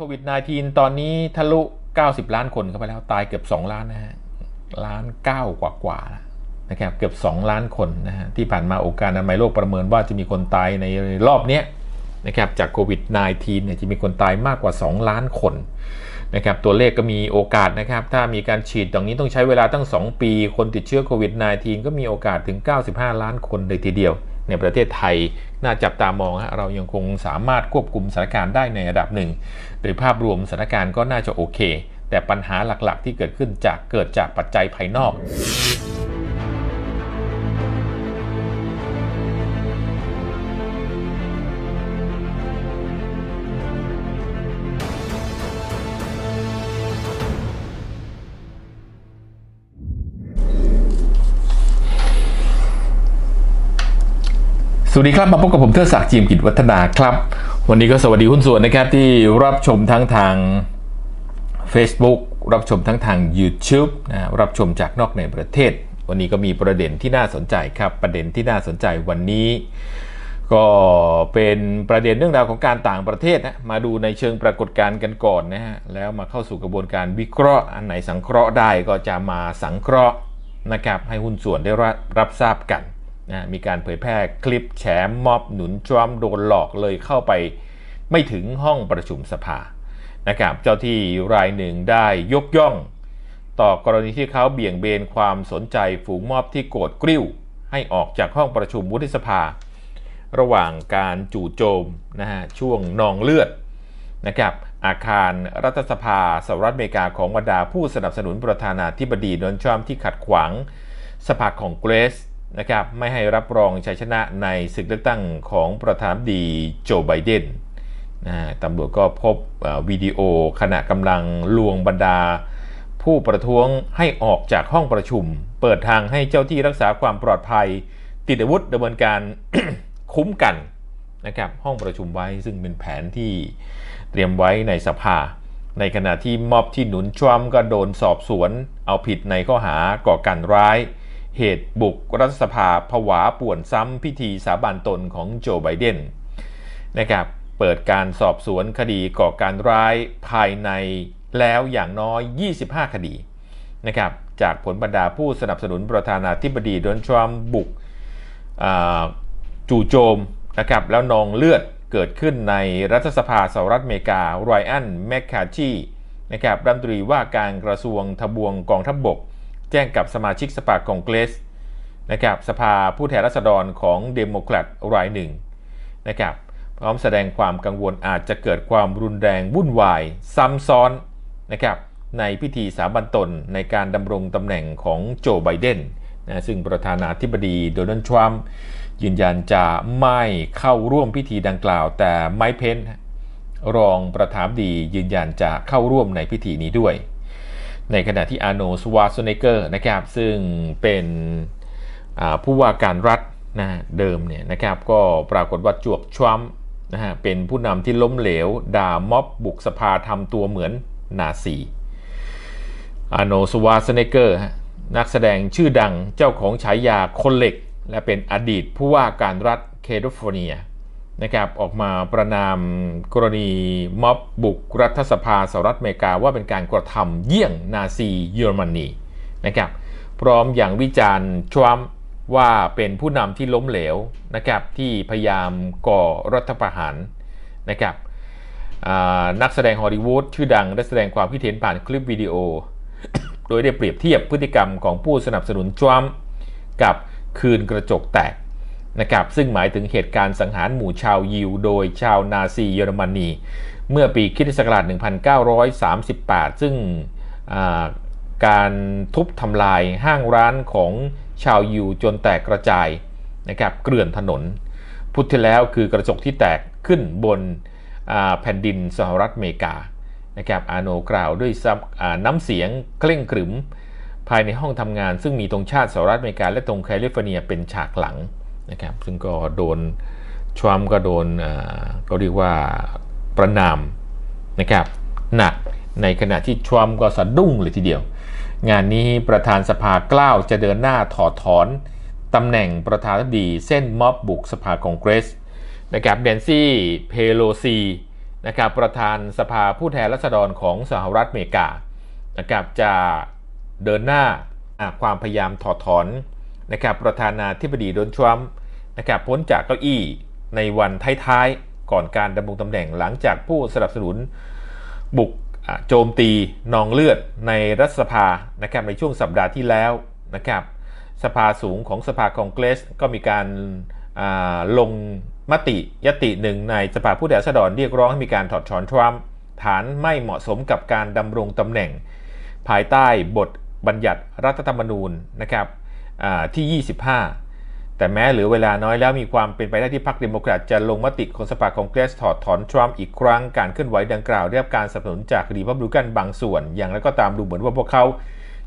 โควิด -19 ตอนนี้ทะลุ 90 ล้านคนเข้าไปแล้วตายเกือบ 2 ล้านนะฮะล้าน9กว่ากว่าแล้วนะครับเกือบ 2 ล้านคนนะฮะที่ผ่านมาองค์การอนามัยโลกประเมินว่าจะมีคนตายในรอบนี้นะครับจากโควิด -19 เนี่ยจะมีคนตายมากกว่า 2 ล้านคนนะครับตัวเลขก็มีโอกาสนะครับ ถ้ามีการฉีดตรงนี้ต้องใช้เวลาตั้ง 2 ปี คนติดเชื้อโควิด -19 ก็มีโอกาสถึง 95 ล้านคนเลยทีเดียว ในประเทศไทย น่าจับตามองฮะเรายังคงสามารถควบคุมสถานการณ์ได้ในระดับหนึ่ง โดยภาพรวมสถานการณ์ก็น่าจะโอเค แต่ปัญหาหลักๆ ที่เกิดขึ้นจากเกิดจากปัจจัยภายนอก วัสดีครับมาพบกับผมเทอศักดิ์จีมกิจวัฒนาครับ วันนี้ก็สวัสดีหุ้นส่วนนะครับที่รับชมทั้งทาง Facebook รับชมทั้งทาง YouTube นะรับชมจากนอกในประเทศ วันนี้ก็มีประเด็นที่น่าสนใจครับ ประเด็นที่น่าสนใจวันนี้ ก็เป็นประเด็นเรื่องราวของการต่างประเทศนะมาดูในเชิงปรากฏการณ์กันก่อนนะฮะแล้วมาเข้าสู่กระบวนการวิเคราะห์อันไหนสังเคราะห์ได้ก็จะมาสังเคราะห์นะครับให้หุ้นส่วนได้รับรับทราบกัน นะมีการเผยแพร่คลิปแฉม็อบหนุนทรัมป์โดนหลอกเลยเข้าไปไม่ถึงห้องประชุมสภานะครับเจ้าที่รายหนึ่งได้ยกย่อง ต่อกรณีที่เขาเบี่ยงเบนความสนใจฝูงม็อบที่โกรธกริ้ว ให้ออกจากห้องประชุมวุฒิสภา ระหว่างการจู่โจมนะฮะช่วงนองเลือดนะครับอาคารรัฐสภาสหรัฐอเมริกาของบรรดาผู้สนับสนุนประธานาธิบดีโดนัลด์ทรัมป์ที่ขัดขวางสภาของเกรส นะครับไม่ให้รับรองชัยชนะในศึกเลือกตั้งของประธานดีโจไบเดนนะตำรวจก็พบวิดีโอขณะกำลังลวงบรรดา ผู้ประท้วงให้ออกจากห้องประชุม เปิดทางให้เจ้าที่รักษาความปลอดภัย ติดอาวุธดำเนินการคุ้มกันนะครับห้องประชุมไว้ซึ่งเป็นแผนที่เตรียมไว้ในสภา ในขณะที่ม็อบที่หนุนทรัมป์ก็โดนสอบสวน เอาผิดในข้อหาก่อการร้าย เหตุบุกรัฐสภาผวาป่วนซ้ำพิธีสาบานตนของโจไบเดนนะครับเปิดการสอบสวนคดีก่อการร้ายภายในแล้วอย่างน้อย 25 คดีนะครับจากผลบรรดาผู้สนับสนุนประธานาธิบดีโดนัลด์ทรัมป์บุกจู่โจมนะครับแล้วนองเลือดเกิดขึ้นในรัฐสภาสหรัฐอเมริกาไรอันแมคคาชีนะครับรัฐมนตรีว่าการกระทรวงทบวงกองทัพบบก แจ้งกับสมาชิกสภาคองเกรสนะครับสภาผู้แทนราษฎรของเดโมแครตรายหนึ่งนะครับพร้อมแสดงความกังวลอาจจะเกิดความรุนแรงวุ่นวาย ซ้ำซ้อนนะครับในพิธีสาบันตนในการดำรงตำแหน่งของโจไบเดนนะซึ่งประธานาธิบดีโดนัลด์ทรัมป์ยืนยันจะไม่เข้าร่วมพิธีดังกล่าว แต่ไมค์เพนรองประธานดียืนยันจะเข้าร่วมในพิธีนี้ด้วย ในขณะที่อาโนสวาสเนเกอร์นะครับซึ่งเป็นผู้ว่าการรัฐนะเดิมเนี่ยนะครับก็ปรากฏว่าจวกทรัมป์นะฮะเป็นผู้นำที่ล้มเหลว ด่าม็อบบุกสภาทำตัวเหมือนนาซีอาโนสวาสเนเกอร์นักแสดงชื่อดังเจ้าของฉายาคนเหล็ก และเป็นอดีตผู้ว่าการรัฐแคลิฟอร์เนีย นะครับออกมาประนามกรณีม็อบบุกรัฐสภาสหรัฐอเมริกาว่าเป็นการกระทำเยี่ยงนาซีเยอรมนีนะครับพร้อมอย่างวิจารณ์ทรัมป์ว่าเป็นผู้นำที่ล้มเหลวนะครับที่พยายามก่อรัฐประหารนะครับนักแสดงฮอลลีวูดชื่อดังได้แสดงความคิดเห็นผ่านคลิปวิดีโอ โดยได้เปรียบเทียบพฤติกรรมของผู้สนับสนุนทรัมป์กับคืนกระจกแตก นะครับซึ่งหมายถึงเหตุการณ์สังหารหมู่ชาวยิว โดยชาวนาซีเยอรมนี เมื่อปีคริสตศักราช1938 ซึ่งการทุบทำลายห้างร้านของชาวยิวจนแตกกระจายนะครับเกลื่อนถนน พุทธที่แล้วคือกระจกที่แตกขึ้นบนแผ่นดินสหรัฐอเมริกานะครับอาโนกล่าวด้วยซ้ำอ่าน้ำเสียงเคร่งขรึม ภายในห้องทำงานซึ่งมีธงชาติสหรัฐอเมริกาและธงแคลิฟอร์เนียเป็นฉากหลัง นะครับซึ่งก็โดนทรัมป์ก็โดนก็เรียกว่าประนามนะครับหนักในขณะที่ทรัมป์ก็สะดุ้งเลยทีเดียว งานนี้ประธานสภากล้าวจะเดินหน้าถอดถอนตำแหน่งประธานาธิบดีเส้นม็อบบุกสภาคองเกรสนะครับแดนซี่เพโลซีนะครับประธานสภาผู้แทนราษฎรของสหรัฐอเมริกานะครับจะเดินหน้าความพยายามถอดถอนนะครับประธานาธิบดีโดนทรัมป์ นะครับพ้นจากเก้าอี้ในวันท้ายๆ ก่อนการดำรงตำแหน่งหลังจากผู้สนับสนุนบุกโจมตีนองเลือดในรัฐสภานะครับในช่วงสัปดาห์ที่แล้วนะครับสภาสูงของสภาคองเกรสก็มีการาลงมติยติหนึ่งในสภาผู้แทนราษฎรเรียกร้องให้มีการถอดถอนทรัมป์ฐานไม่เหมาะสมกับการดำรงตำแหน่ง ภายใต้บทบัญญัติรัฐธรรมนูญนะครับที่ 25 แต่แม้เหลือเวลาน้อยแล้วมีความเป็นไปได้ที่พรรคเดโมแครตจะลงมติของสภาคองเกรสถอดถอนทรัมป์อีกครั้งการเคลื่อนไหวดังกล่าวได้รับการสนับสนุนจากรีพับลิกันบางส่วน อย่างไรก็ตามดูเหมือนว่าพวกเขา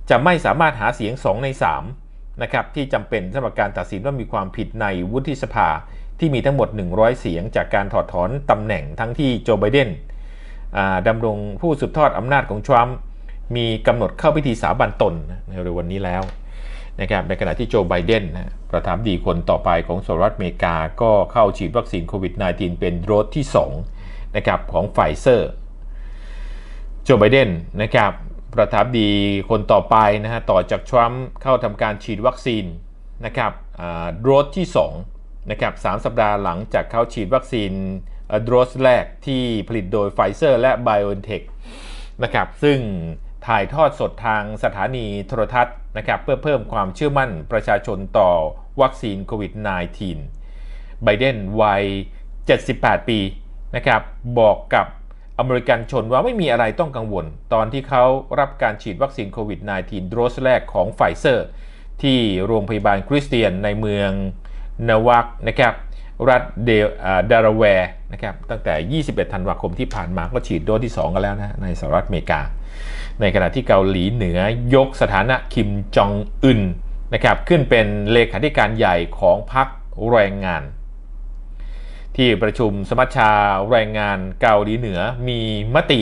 จะไม่สามารถหาเสียง 2 ใน 3 นะครับ ที่จำเป็นสำหรับการตัดสินว่ามีความผิดในวุฒิสภาที่มีทั้งหมด 100 เสียง จากการถอดถอนตำแหน่งทั้งที่โจไบเดนอ่าดำรงผู้สืบทอดอำนาจของทรัมป์มีกำหนดเข้าพิธีสาบานตนในเร็ววันนี้แล้ว นะครับในขณะที่โจไบเดนนะประธานาธิบดีคนต่อไปของสหรัฐอเมริกาก็เข้าฉีดวัคซีนโควิด -19 เป็นโดสที่2นะครับของไฟเซอร์โจไบเดนนะครับประธานาธิบดีคนต่อไปนะฮะต่อจากทรัมป์เข้าทำการฉีดวัคซีนนะครับโดสที่2นะครับสามสัปดาห์หลังจากเขาฉีดวัคซีนโดสแรกที่ผลิตโดยไฟเซอร์และ BioNTech นะครับซึ่ง ถ่ายทอดสดทางสถานีโทรทัศน์นะครับเพื่อเพิ่มความเชื่อมั่นประชาชนต่อวัคซีนโควิด -19 ไบเดนวัย 78 ปีนะครับบอกกับอเมริกันชนว่าไม่มีอะไรต้องกังวล ตอนที่เขารับการฉีดวัคซีนโควิด -19 โดสแรกของไฟเซอร์ ที่โรงพยาบาลคริสเตียนในเมืองนวักนะครับรัฐเดลอ่าเดลาแวร์นะครับตั้งแต่ 21 ธันวาคมที่ผ่านมาก็ฉีดโดสที่ 2 กันแล้วนะในสหรัฐอเมริกา ในขณะที่เกาหลีเหนือยกสถานะคิมจองอึนนะครับขึ้นเป็นเลขาธิการใหญ่ของพรรคแรงงาน ที่ประชุมสมัชชาแรงงานเกาหลีเหนือมีมติ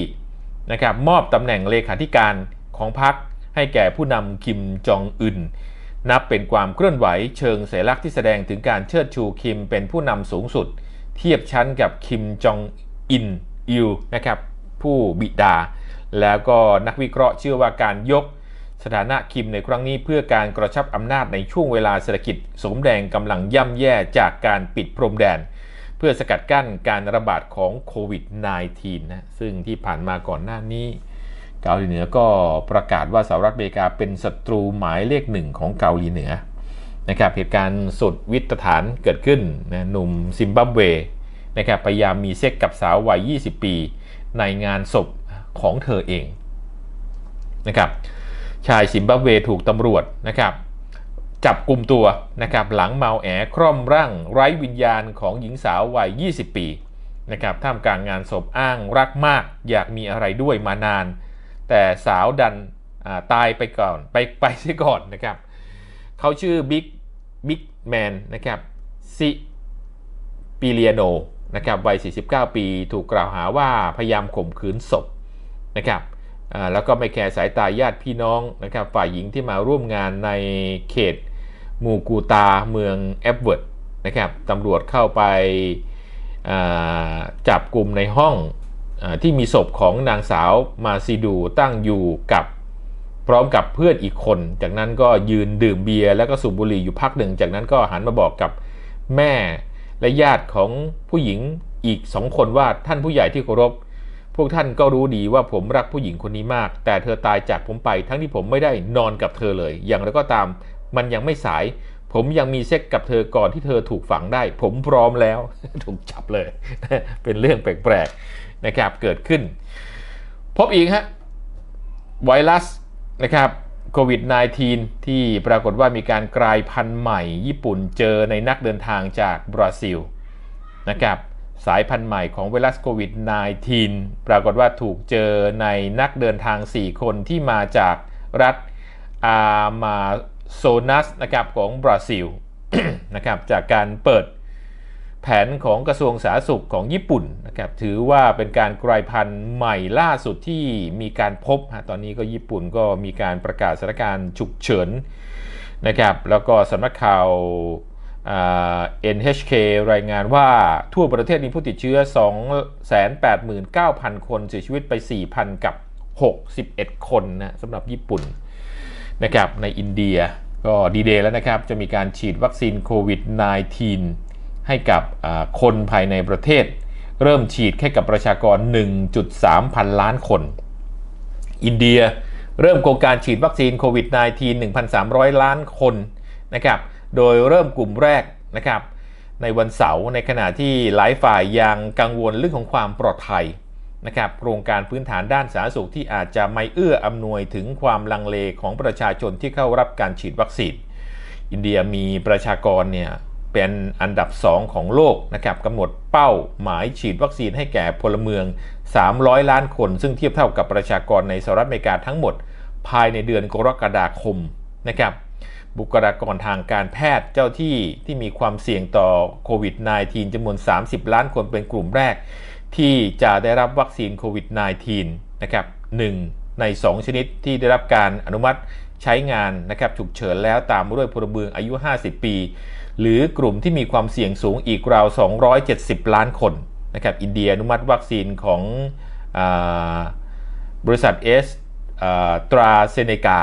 นะครับมอบตำแหน่งเลขาธิการของพรรคให้แก่ผู้นำคิมจองอึนนับเป็นความเคลื่อนไหวเชิงเสัญลักที่แสดงถึงการเชิดชูคิมเป็นผู้นำสูงสุด เทียบชั้นกับคิมจองอินอิลนะครับผู้บิดา แล้วก็นักวิเคราะห์เชื่อว่าการยกสถานะคิมในครั้งนี้เพื่อการกระชับอำนาจในช่วงเวลาเศรษฐกิจสมแดงกำลังย่ำแย่จากการปิดพรมแดน เพื่อสกัดกั้นการระบาดของโควิด -19 นะซึ่งที่ผ่านมาก่อนหน้านี้ เกาหลีเหนือก็ประกาศว่าสหรัฐอเมริกาเป็นศัตรูหมายเลขหนึ่งของเกาหลีเหนือนะครับเหตุการณ์สุดวิตฐานเกิดขึ้นนะหนุ่มซิมบับเวนะครับพยายามมีเซ็กกับสาววัย 20 ปี ในงานศพ ของเธอเองนะครับชายซิมบับเวถูกตำรวจนะครับจับกลุ่มตัวนะครับหลังเมาแอคร่อมร่างไร้วิญญาณของหญิงสาววัย 20 ปีนะครับท่ามกลางงานศพอ้างรักมาก อยากมีอะไรด้วยมานาน แต่สาวดันตายไปก่อนไปไปเสียก่อนนะครับเขาชื่อบิ๊กบิ๊กแมนนะครับซิปิเลียโนนะครับวัย 49 ปี ถูกกล่าวหาว่าพยายามข่มขืนศพ นะครับแล้วก็ไม่แคร์สายตาญาติพี่น้องนะครับฝ่ายหญิงที่มาร่วมงานในเขตมูกูตาเมืองแอปเวิร์ดนะครับตำรวจเข้าไปจับกลุ่มในห้องอที่มีศพของนางสาวมาซิดูตั้งอยู่กับพร้อมกับเพื่อนอีกคน จากนั้นก็ยืนดื่มเบียร์แล้วก็สูบบุหรี่อยู่พักหนึ่ง จากนั้นก็หันมาบอกกับแม่และญาติของผู้หญิงอีกสองคนว่าท่านผู้ใหญ่ที่เคารพ วกท่านก็รู้ดีว่าผมรักผู้หญิงคนนี้มาก แต่เธอตายจากผมไปทั้งที่ผมไม่ได้นอนกับเธอเลย อย่างไรก็ตาม มันยังไม่สาย ผมยังมีเซ็กกับเธอก่อนที่เธอถูกฝังได้ ผมพร้อมแล้ว ถูกจับเลย เป็นเรื่องแปลกๆนะครับเกิดขึ้น พบอีกฮะไวรัสนะครับโควิด -19 ที่ปรากฏว่ามีการกลายพันธุ์ใหม่ ญี่ปุ่นเจอในนักเดินทางจากบราซิลนะครับ สายพันธุ์ใหม่ของไวรัสโควิด -19 ปรากฏว่าถูกเจอในนักเดินทาง 4 คนที่มาจากรัฐอามาโซนัสนะครับของบราซิลนะครับจากการเปิดแผนของกระทรวงสาธารณสุขของญี่ปุ่นนะครับถือว่าเป็นการกลายพันธุ์ใหม่ล่าสุดที่มีการพบฮะตอนนี้ก็ญี่ปุ่นก็มีการประกาศสถานการณ์ฉุกเฉินนะครับแล้วก็สำนักข่าว NHK รายงานว่าทั่วประเทศมีผู้ติดเชื้อ 289,000 คนเสียชีวิตไป 4,000 กับ 61 คนนะสำหรับญี่ปุ่นนะครับในอินเดียก็ดีเดย์แล้วนะครับ จะมีการฉีดวัคซีนโควิด -19 ให้กับคนภายในประเทศ เริ่มฉีดแค่กับประชากร 1.3 พันล้านคน อินเดียเริ่มโครงการฉีดวัคซีนโควิด -19 1,300 ล้านคนนะครับ โดยเริ่มกลุ่มแรกนะครับในวันเสาร์ในขณะที่หลายฝ่ายยังกังวลเรื่องของความปลอดภัยนะครับโครงการพื้นฐานด้านสาธารณสุขที่อาจจะไม่เอื้ออำนวยถึงความลังเลของประชาชนที่เข้ารับการฉีดวัคซีน อินเดียมีประชากรเนี่ยเป็นอันดับ 2 ของโลกนะครับกำหนดเป้าหมายฉีดวัคซีนให้แก่พลเมือง 300 ล้านคน ซึ่งเทียบเท่ากับประชากรในสหรัฐอเมริกาทั้งหมด ภายในเดือนกรกฎาคมนะครับ บุคลากรทางการแพทย์เจ้าที่ที่มีความเสี่ยงต่อโควิด -19 จำนวน 30 ล้านคนเป็นกลุ่มแรก ที่จะได้รับวัคซีนโควิด -19 นะครับหนึ่งใน 2 ชนิดที่ได้รับการอนุมัติใช้งานนะครับฉุกเฉินแล้วตามด้วยพลเมืองอายุ 50 ปี หรือกลุ่มที่มีความเสี่ยงสูงอีกราว 270 ล้านคนนะครับอินเดียอนุมัติวัคซีนของอบริษัทเอสตราเซเนกา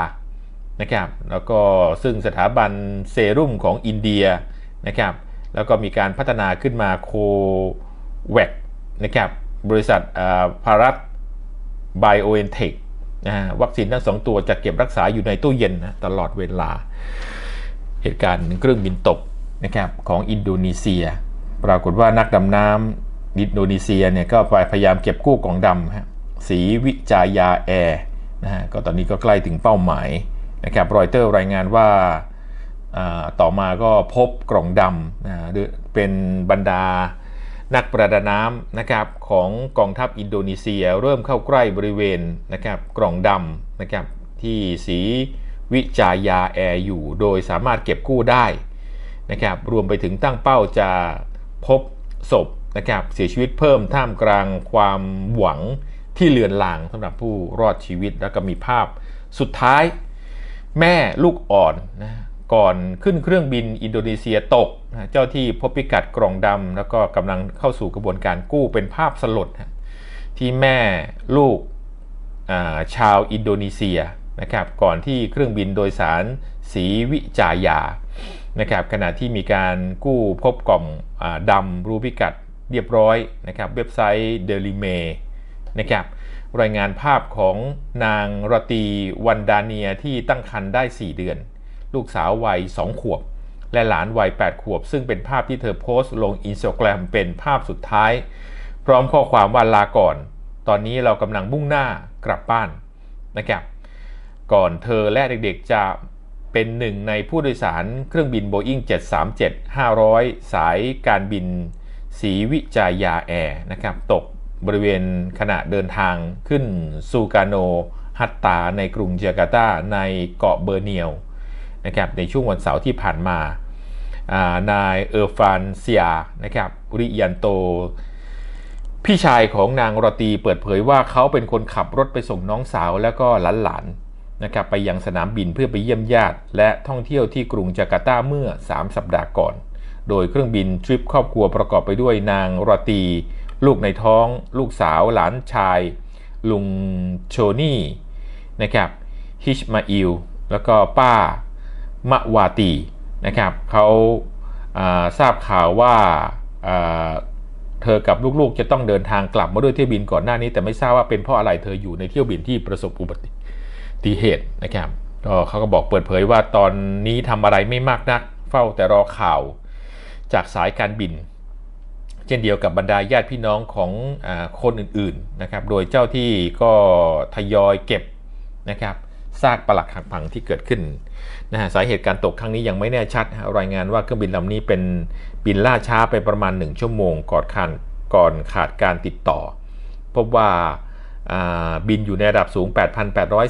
นะครับแล้วก็ซึ่งสถาบันเซรุ่มของอินเดียนะครับแล้วก็มีการพัฒนาขึ้นมาโคแวคนะครับบริษัทพารัตไบโอเอนเทคนะฮะวัคซีนทั้งสองตัวจะเก็บรักษาอยู่ในตู้เย็นนะตลอดเวลา เหตุการณ์เครื่องบินตกนะครับของอินโดนีเซีย ปรากฏว่านักดำน้ำอินโดนีเซียเนี่ยก็พยายามเก็บกู้กล่องดำฮะสีวิจายาแอร์นะฮะก็ตอนนี้ก็ใกล้ถึงเป้าหมาย นะครับรอยเตอร์รายงานว่าต่อมาก็พบกล่องดำเป็นบรรดานักประดาน้ำนะครับของกองทัพอินโดนีเซีย เริ่มเข้าใกล้บริเวณนะครับกล่องดำนะครับที่สีวิจายาแอร์อยู่ โดยสามารถเก็บกู้ได้นะครับรวมไปถึงตั้งเป้าจะพบศพนะครับเสียชีวิตเพิ่มท่ามกลางความหวังที่เลือนลางสำหรับผู้รอดชีวิตแล้วก็มีภาพสุดท้าย แม่ลูกอ่อนนะก่อนขึ้นเครื่องบินอินโดนีเซียตกนะเจ้าที่พบพิกัดกล่องดำแล้วก็กำลังเข้าสู่กระบวนการกู้เป็นภาพสลดนะที่แม่ลูกชาวอินโดนีเซียนะครับก่อนที่เครื่องบินโดยสารสีวิจายานะครับขณะที่มีการกู้พบกล่องอดำรูพิกัดเรียบร้อยนะครับเว็บไซต์เดลิเมนะครับ รายงานภาพของนางรตีวันดาเนียที่ตั้งครรภ์ได้ 4 เดือน ลูกสาววัย 2 ขวบ และหลานวัย 8 ขวบ ซึ่งเป็นภาพที่เธอโพสต์ลงอินสตาแกรมเป็นภาพสุดท้าย พร้อมข้อความว่าลาก่อน ตอนนี้เรากำลังมุ่งหน้ากลับบ้านนะครับก่อนเธอและเด็กๆจะเป็นหนึ่งในผู้โดยสารเครื่องบิน Boeing 737-500 สายการบินสีวิจายาแอร์นะครับตก บริเวณขณะเดินทางขึ้นซูกาโนฮัตตาในกรุงจาการ์ตาในเกาะเบอร์เนียวนะครับในช่วงวันเสาร์ที่ผ่านมานายเออร์ฟานเซียนะครับริยันโต พี่ชายของนางรตีเปิดเผยว่าเขาเป็นคนขับรถไปส่งน้องสาวแล้วก็หลานๆนะครับไปยังสนามบินเพื่อไปเยี่ยมญาติ และท่องเที่ยวที่กรุงจาการ์ตาเมื่อ 3 สัปดาห์ก่อน โดยเครื่องบินทริปครอบครัวประกอบไปด้วยนางรตี ลูกในท้อง ลูกสาวหลานชาย ลุงโชนี่นะครับฮิชมาอิลแล้วก็ป้ามะวาตีนะครับเขาทราบข่าวว่าเธอกับลูกๆจะต้องเดินทางกลับมาด้วยเที่ยวบินก่อนหน้านี้ แต่ไม่ทราบว่าเป็นเพราะอะไรเธออยู่ในเที่ยวบินที่ประสบอุบัติเหตุนะครับก็เขาก็บอกเปิดเผยว่าตอนนี้ทำอะไรไม่มากนัก เฝ้าแต่รอข่าวจากสายการบิน เช่นเดียวกับบรรดาญาติพี่น้องของอคนอื่นๆนะครับ โดยเจ้าที่ก็ทยอยเก็บนะครับซากปลักหักพังที่เกิดขึ้นนะฮะสาเหตุการตกครั้งนี้ยังไม่แน่ชัด รายงานว่าเครื่องบินลำนี้เป็นบินล่าช้าไปประมาณ 1 ชั่วโมงก่อนขาดก่อนขาดการติดต่อ พบว่าบินอยู่ในระดับสูง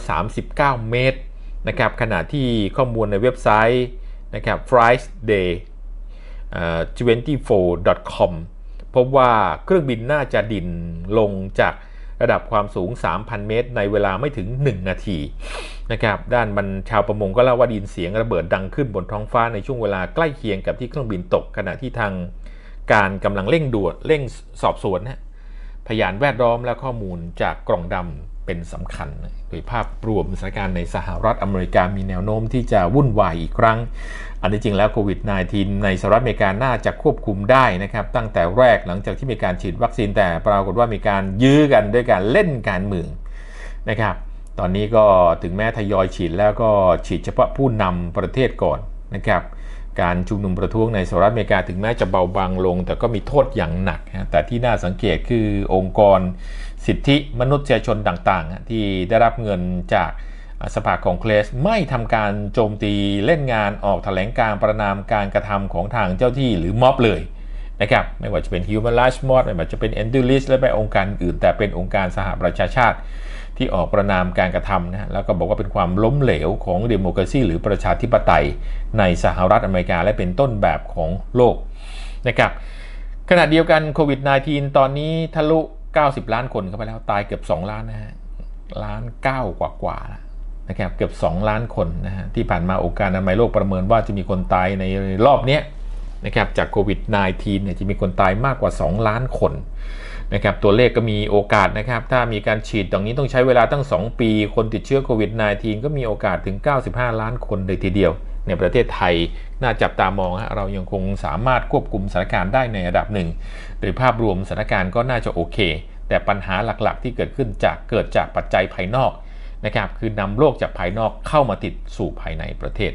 8,839 เมตรนะครับขณะที่ข้อมูลในเว็บไซต์นะครับ flightday 24.com พบว่าเครื่องบินน่าจะดิ่นลงจากระดับความสูง 3,000 เมตร ในเวลาไม่ถึง 1 นาทีนะครับด้านบรรชาวประมงก็เล่าว่าดินเสียงระเบิดดังขึ้นบนท้องฟ้าในช่วงเวลาใกล้เคียงกับที่เครื่องบินตกขณะที่ทางการกำลังเร่งด่วนเร่งสอบสวนนะพยานแวดล้อมและข้อมูลจากกล่องดำ เป็นสำคัญโดยภาพรวมสถานการณ์ในสหรัฐอเมริกามีแนวโน้มที่จะวุ่นวายอีกครั้ง อันที่จริงแล้วโควิด -19 ในสหรัฐอเมริกาน่าจะควบคุมได้นะครับ ตั้งแต่แรกหลังจากที่มีการฉีดวัคซีนแต่ปรากฏว่ามีการยื้อกันด้วยการเล่นการเมืองนะครับ ตอนนี้ก็ถึงแม้ทยอยฉีดแล้วก็ฉีดเฉพาะผู้นำประเทศก่อนนะครับการชุมนุมประท้วงในสหรัฐอเมริกาถึงแม้จะเบาบางลง แต่ก็มีโทษอย่างหนัก แต่ที่น่าสังเกตคือองค์กร สิทธิมนุษยชนต่างๆ ที่ได้รับเงินจากสภาคองเกรสไม่ทำการโจมตีเล่นงานออกแถลงการประนามการกระทำของทางเจ้าที่หรือม็อบเลยนะครับไม่ว่าจะเป็น Human Rights Watch ไม่ว่าจะเป็น e n d u l i s และไปองค์การอื่น แต่เป็นองค์การสหประชาชาติ ที่ออกประนามการกระทำนะแล้วก็บอกว่าเป็นความล้มเหลวของเดโมคราซีหรือประชาธิปไตยในสหรัฐอเมริกาและเป็นต้นแบบของโลกนะครับขณะเดียวกันโควิด -19 ตอนนี้ทะลุ 90 ล้านคนเข้าไปแล้วตายเกือบ 2 ล้านนะฮะล้าน9กว่ากว่านะครับเกือบ 2 ล้านคนนะฮะที่ผ่านมาองค์การอนามัยโลกประเมินว่าจะมีคนตายในรอบนี้นะครับจากโควิด -19 เนี่ยจะมีคนตายมากกว่า 2 ล้านคนนะครับตัวเลขก็มีโอกาสนะครับ ถ้ามีการฉีดตรงนี้ต้องใช้เวลาตั้ง 2 ปี คนติดเชื้อโควิด -19 ก็มีโอกาสถึง 95 ล้านคนเลยทีเดียว ในประเทศไทยน่าจับตามองฮะเรายังคงสามารถควบคุมสถานการณ์ได้ในระดับหนึ่ง โดยภาพรวมสถานการณ์ก็น่าจะโอเค แต่ปัญหาหลักๆ ที่เกิดขึ้นจากเกิดจากปัจจัยภายนอกนะครับคือนำโรคจากภายนอกเข้ามาติดสู่ภายในประเทศ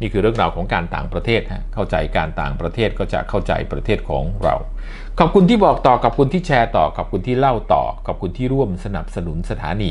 นี่คือเรื่องราวของการต่างประเทศฮะเข้าใจการต่างประเทศก็จะเข้าใจประเทศของเรา ขอบคุณที่บอกต่อขอบคุณที่แชร์ต่อขอบคุณที่เล่าต่อขอบคุณที่ร่วมสนับสนุนสถานี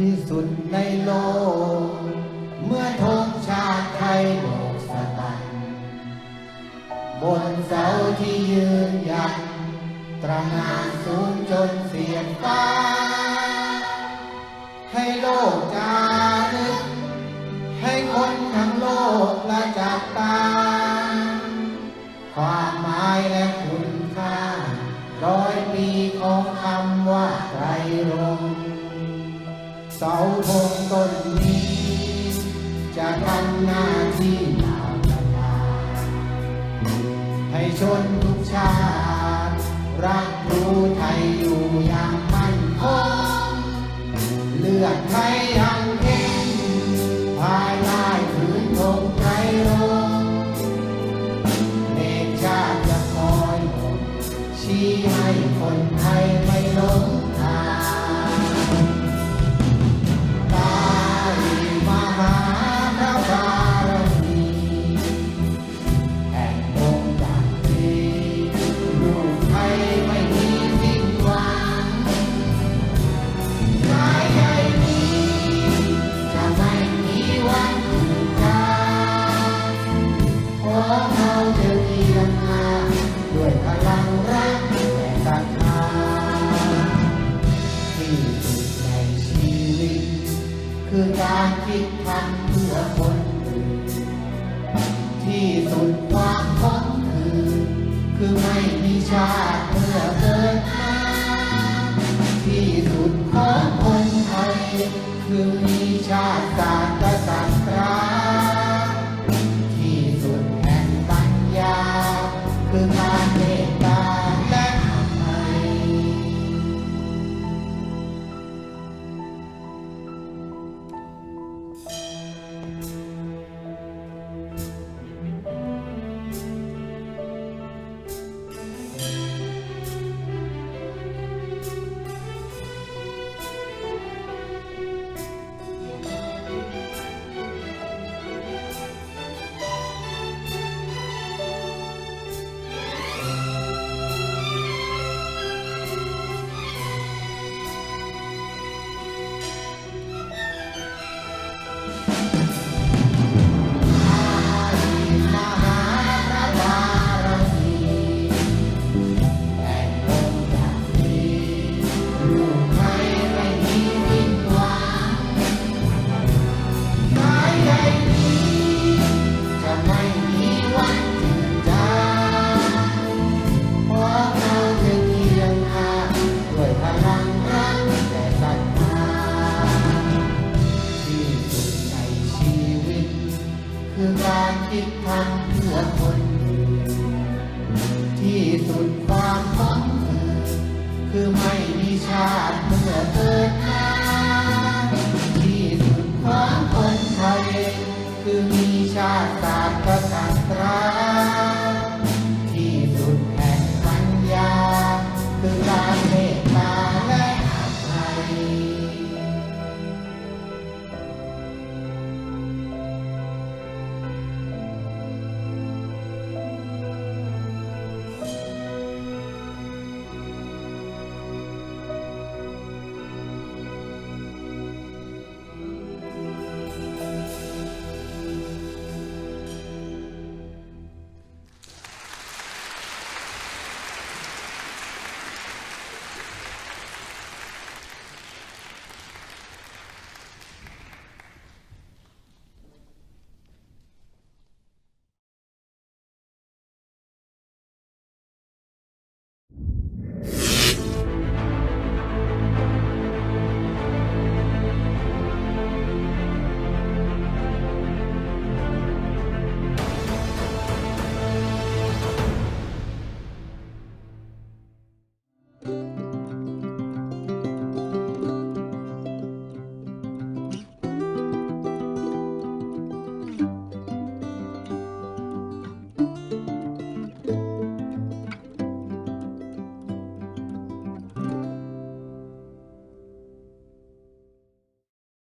ที่สุดในโลก เมื่อธงชาติไทยโบกสะบัน บนเสาที่ยืนหยัดตระหงานสูงจนเสียงฟ้า จะทำหน้าที่ยาวนาให้ชนทุกชาติ รักรู้ไทยอยู่อย่างมั่นคงเลือดไทยยัง